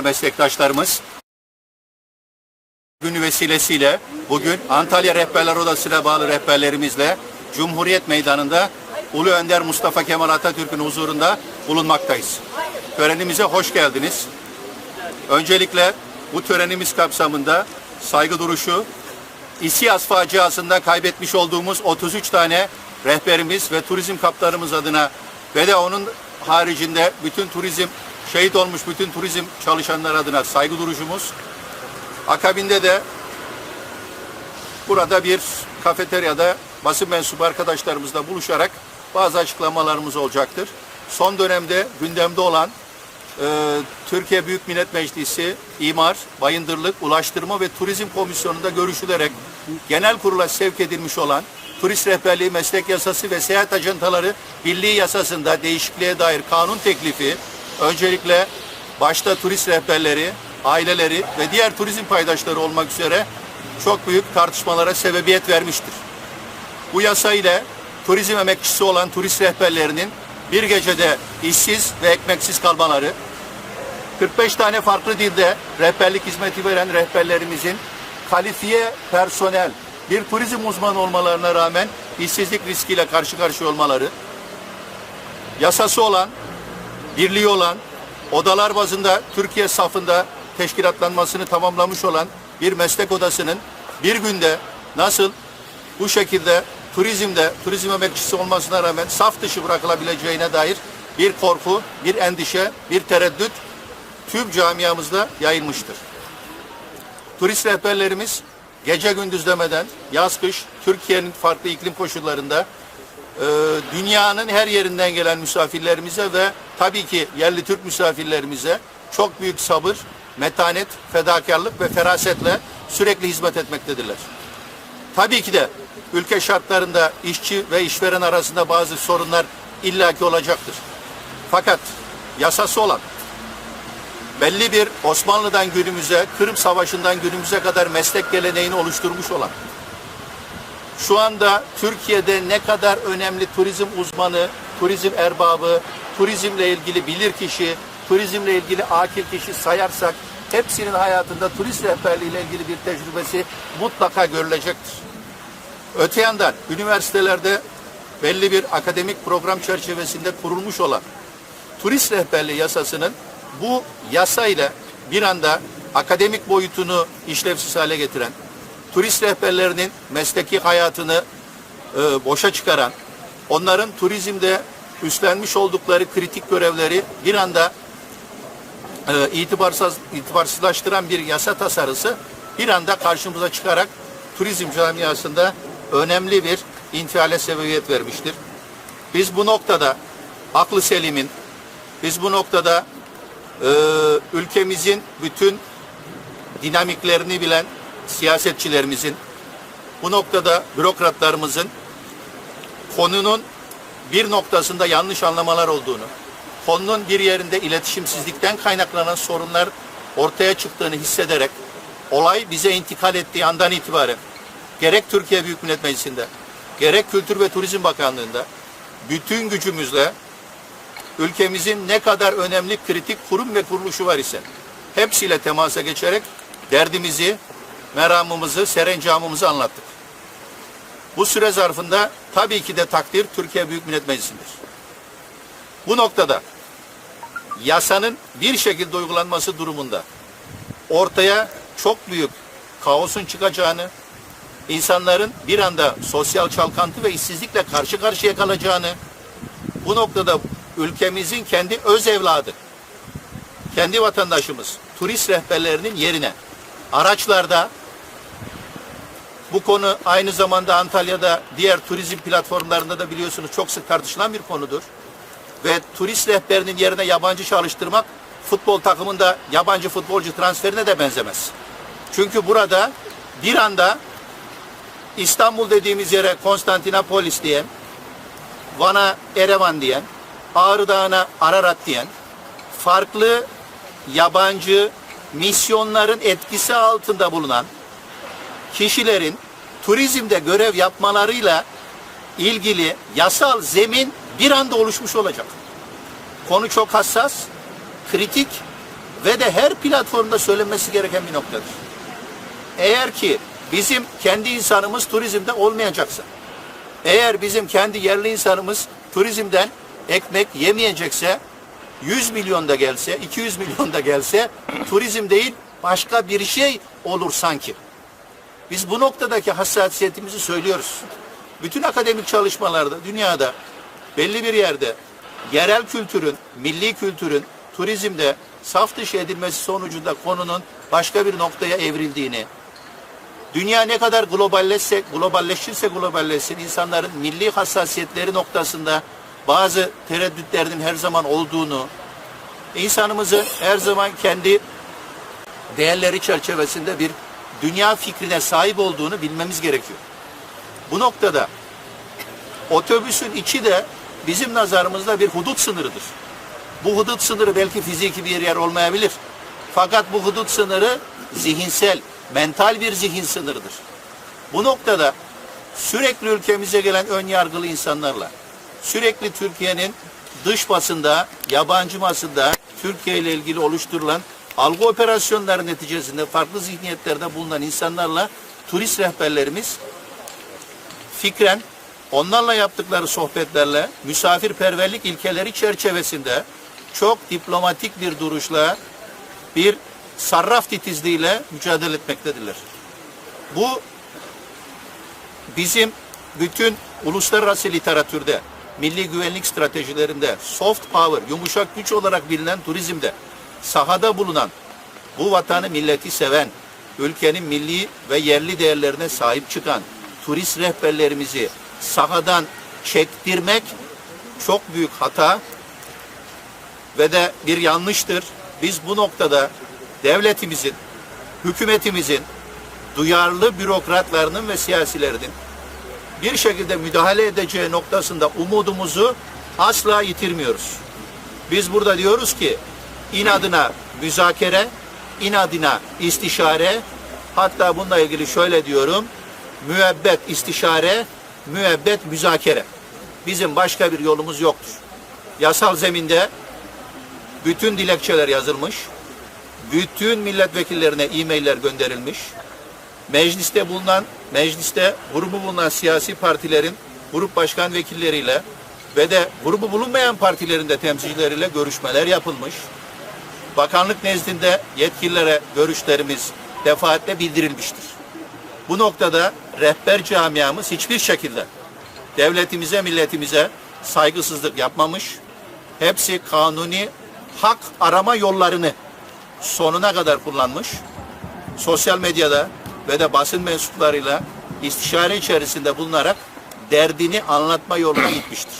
meslektaşlarımız günü vesilesiyle bugün Antalya Rehberler Odası'na bağlı rehberlerimizle Cumhuriyet Meydanı'nda Ulu Önder Mustafa Kemal Atatürk'ün huzurunda bulunmaktayız. Törenimize hoş geldiniz. Öncelikle bu törenimiz kapsamında saygı duruşu, İSİAS faciasında kaybetmiş olduğumuz 33 tane rehberimiz ve turizm kaptanımız adına ve de onun haricinde bütün turizm şehit olmuş bütün turizm çalışanlar adına saygı duruşumuz. Akabinde de burada bir kafeteryada basın mensubu arkadaşlarımızla buluşarak bazı açıklamalarımız olacaktır. Son dönemde gündemde olan e, Türkiye Büyük Millet Meclisi İmar, Bayındırlık, Ulaştırma ve Turizm Komisyonu'nda görüşülerek genel kurula sevk edilmiş olan Turist Rehberliği Meslek Yasası ve Seyahat Ajantaları Birliği Yasası'nda değişikliğe dair kanun teklifi öncelikle başta turist rehberleri, aileleri ve diğer turizm paydaşları olmak üzere çok büyük tartışmalara sebebiyet vermiştir. Bu yasa ile turizm emekçisi olan turist rehberlerinin bir gecede işsiz ve ekmeksiz kalmaları, 45 tane farklı dilde rehberlik hizmeti veren rehberlerimizin kalifiye personel, bir turizm uzmanı olmalarına rağmen işsizlik riskiyle karşı karşıya olmaları, yasası olan, birliği olan, odalar bazında Türkiye safında teşkilatlanmasını tamamlamış olan bir meslek odasının bir günde nasıl bu şekilde turizmde, turizm emekçisi olmasına rağmen saf dışı bırakılabileceğine dair bir korku, bir endişe, bir tereddüt tüm camiamızda yayılmıştır. Turist rehberlerimiz gece gündüz demeden yaz kış Türkiye'nin farklı iklim koşullarında e, dünyanın her yerinden gelen misafirlerimize ve tabii ki yerli Türk misafirlerimize çok büyük sabır, metanet, fedakarlık ve ferasetle sürekli hizmet etmektedirler. Tabii ki de ülke şartlarında işçi ve işveren arasında bazı sorunlar illaki olacaktır. Fakat yasası olan belli bir Osmanlı'dan günümüze, Kırım Savaşı'ndan günümüze kadar meslek geleneğini oluşturmuş olan, şu anda Türkiye'de ne kadar önemli turizm uzmanı, turizm erbabı, turizmle ilgili bilir kişi, turizmle ilgili akil kişi sayarsak hepsinin hayatında turist rehberliği ile ilgili bir tecrübesi mutlaka görülecektir. Öte yandan üniversitelerde belli bir akademik program çerçevesinde kurulmuş olan turist rehberliği yasasının bu yasa ile bir anda akademik boyutunu işlevsiz hale getiren, turist rehberlerinin mesleki hayatını e, boşa çıkaran, onların turizmde üstlenmiş oldukları kritik görevleri bir anda e, itibarsız, itibarsızlaştıran bir yasa tasarısı bir anda karşımıza çıkarak turizm camiasında önemli bir infiale sebebiyet vermiştir. Biz bu noktada aklı selimin, biz bu noktada e, ülkemizin bütün dinamiklerini bilen siyasetçilerimizin, bu noktada bürokratlarımızın konunun bir noktasında yanlış anlamalar olduğunu, konunun bir yerinde iletişimsizlikten kaynaklanan sorunlar ortaya çıktığını hissederek olay bize intikal ettiği andan itibaren gerek Türkiye Büyük Millet Meclisi'nde, gerek Kültür ve Turizm Bakanlığı'nda bütün gücümüzle ülkemizin ne kadar önemli kritik kurum ve kuruluşu var ise hepsiyle temasa geçerek derdimizi, meramımızı, serencamımızı anlattık. Bu süre zarfında tabii ki de takdir Türkiye Büyük Millet Meclisi'ndir. Bu noktada yasanın bir şekilde uygulanması durumunda ortaya çok büyük kaosun çıkacağını, insanların bir anda sosyal çalkantı ve işsizlikle karşı karşıya kalacağını, bu noktada ülkemizin kendi öz evladı, kendi vatandaşımız, turist rehberlerinin yerine araçlarda bu konu aynı zamanda Antalya'da diğer turizm platformlarında da biliyorsunuz çok sık tartışılan bir konudur. Ve turist rehberinin yerine yabancı çalıştırmak futbol takımında yabancı futbolcu transferine de benzemez. Çünkü burada bir anda İstanbul dediğimiz yere Konstantinopolis diyen, Van'a Erevan diyen, Ağrı Dağı'na Ararat diyen, farklı yabancı misyonların etkisi altında bulunan kişilerin turizmde görev yapmalarıyla ilgili yasal zemin bir anda oluşmuş olacak. Konu çok hassas, kritik ve de her platformda söylenmesi gereken bir noktadır. Eğer ki bizim kendi insanımız turizmde olmayacaksa, eğer bizim kendi yerli insanımız turizmden ekmek yemeyecekse, 100 milyon da gelse, 200 milyon da gelse turizm değil başka bir şey olur sanki. Biz bu noktadaki hassasiyetimizi söylüyoruz. Bütün akademik çalışmalarda dünyada belli bir yerde yerel kültürün, milli kültürün turizmde saf dışı edilmesi sonucunda konunun başka bir noktaya evrildiğini, dünya ne kadar globalleşse, globalleşirse globalleşsin insanların milli hassasiyetleri noktasında bazı tereddütlerinin her zaman olduğunu, insanımızı her zaman kendi değerleri çerçevesinde bir dünya fikrine sahip olduğunu bilmemiz gerekiyor. Bu noktada otobüsün içi de bizim nazarımızda bir hudut sınırıdır. Bu hudut sınırı belki fiziki bir yer olmayabilir. Fakat bu hudut sınırı zihinsel, mental bir zihin sınırıdır. Bu noktada sürekli ülkemize gelen ön yargılı insanlarla, sürekli Türkiye'nin dış basında, yabancı basında Türkiye ile ilgili oluşturulan algı operasyonları neticesinde farklı zihniyetlerde bulunan insanlarla turist rehberlerimiz fikren onlarla yaptıkları sohbetlerle misafirperverlik ilkeleri çerçevesinde çok diplomatik bir duruşla bir sarraf titizliğiyle mücadele etmektedirler. Bu bizim bütün uluslararası literatürde, milli güvenlik stratejilerinde, soft power, yumuşak güç olarak bilinen turizmde, sahada bulunan, bu vatanı milleti seven, ülkenin milli ve yerli değerlerine sahip çıkan turist rehberlerimizi sahadan çektirmek çok büyük hata ve de bir yanlıştır. Biz bu noktada devletimizin, hükümetimizin, duyarlı bürokratlarının ve siyasilerinin bir şekilde müdahale edeceği noktasında umudumuzu asla yitirmiyoruz. Biz burada diyoruz ki inadına müzakere, inadına istişare, hatta bununla ilgili şöyle diyorum, müebbet istişare, müebbet müzakere. Bizim başka bir yolumuz yoktur. Yasal zeminde bütün dilekçeler yazılmış, bütün milletvekillerine e-mailler gönderilmiş, mecliste bulunan, mecliste grubu bulunan siyasi partilerin grup başkan vekilleriyle ve de grubu bulunmayan partilerin de temsilcileriyle görüşmeler yapılmış. Bakanlık nezdinde yetkililere görüşlerimiz defaatle bildirilmiştir. Bu noktada rehber camiamız hiçbir şekilde devletimize, milletimize saygısızlık yapmamış. Hepsi kanuni hak arama yollarını sonuna kadar kullanmış. Sosyal medyada ve de basın mensuplarıyla istişare içerisinde bulunarak derdini anlatma yoluna gitmiştir.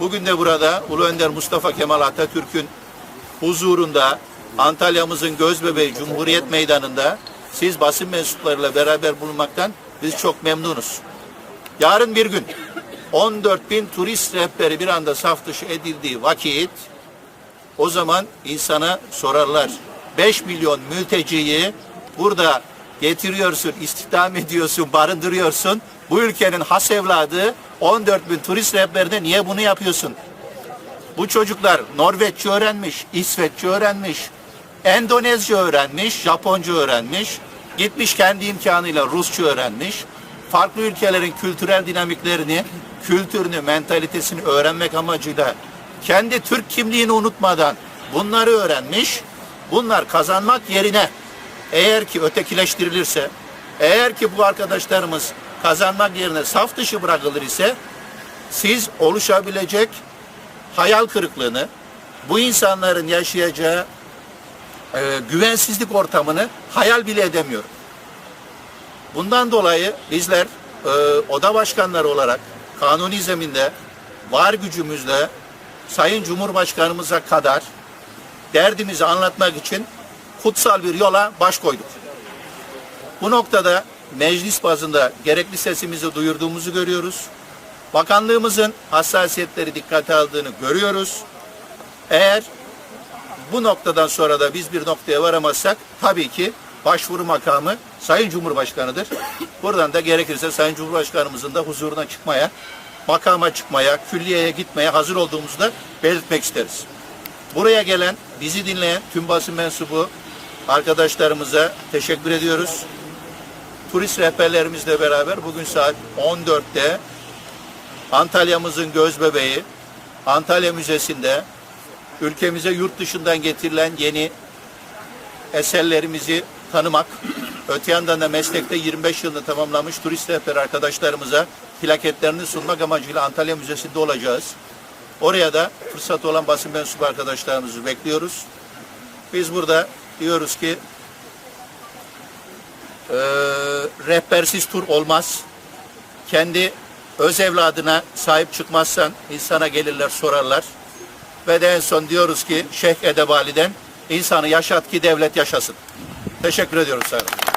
Bugün de burada Ulu Önder Mustafa Kemal Atatürk'ün huzurunda Antalya'mızın gözbebeği Cumhuriyet Meydanı'nda siz basın mensuplarıyla beraber bulunmaktan biz çok memnunuz. Yarın bir gün 14 bin turist rehberi bir anda saf dışı edildiği vakit o zaman insana sorarlar. 5 milyon mülteciyi burada getiriyorsun, istihdam ediyorsun, barındırıyorsun. Bu ülkenin has evladı 14 bin turist rehberine niye bunu yapıyorsun? Bu çocuklar Norveççe öğrenmiş, İsveççe öğrenmiş, Endonezce öğrenmiş, Japonca öğrenmiş, gitmiş kendi imkanıyla Rusça öğrenmiş. Farklı ülkelerin kültürel dinamiklerini, kültürünü, mentalitesini öğrenmek amacıyla kendi Türk kimliğini unutmadan bunları öğrenmiş. Bunlar kazanmak yerine eğer ki ötekileştirilirse, eğer ki bu arkadaşlarımız kazanmak yerine saf dışı bırakılır ise siz oluşabilecek hayal kırıklığını, bu insanların yaşayacağı e, güvensizlik ortamını hayal bile edemiyorum. Bundan dolayı bizler e, oda başkanları olarak kanuni zeminde var gücümüzle Sayın Cumhurbaşkanımıza kadar derdimizi anlatmak için kutsal bir yola baş koyduk. Bu noktada meclis bazında gerekli sesimizi duyurduğumuzu görüyoruz. Bakanlığımızın hassasiyetleri dikkate aldığını görüyoruz. Eğer bu noktadan sonra da biz bir noktaya varamazsak tabii ki başvuru makamı Sayın Cumhurbaşkanı'dır. Buradan da gerekirse Sayın Cumhurbaşkanımızın da huzuruna çıkmaya, makama çıkmaya, külliyeye gitmeye hazır olduğumuzu da belirtmek isteriz. Buraya gelen, bizi dinleyen tüm basın mensubu arkadaşlarımıza teşekkür ediyoruz. Turist rehberlerimizle beraber bugün saat 14'te Antalya'mızın göz bebeği Antalya Müzesi'nde ülkemize yurt dışından getirilen yeni eserlerimizi tanımak, öte yandan da meslekte 25 yılını tamamlamış turist rehber arkadaşlarımıza plaketlerini sunmak amacıyla Antalya Müzesi'nde olacağız. Oraya da fırsat olan basın mensubu arkadaşlarımızı bekliyoruz. Biz burada diyoruz ki eee, rehbersiz tur olmaz. Kendi öz evladına sahip çıkmazsan insana gelirler sorarlar. Ve de en son diyoruz ki Şeyh Edebali'den insanı yaşat ki devlet yaşasın. Teşekkür ediyoruz sayın.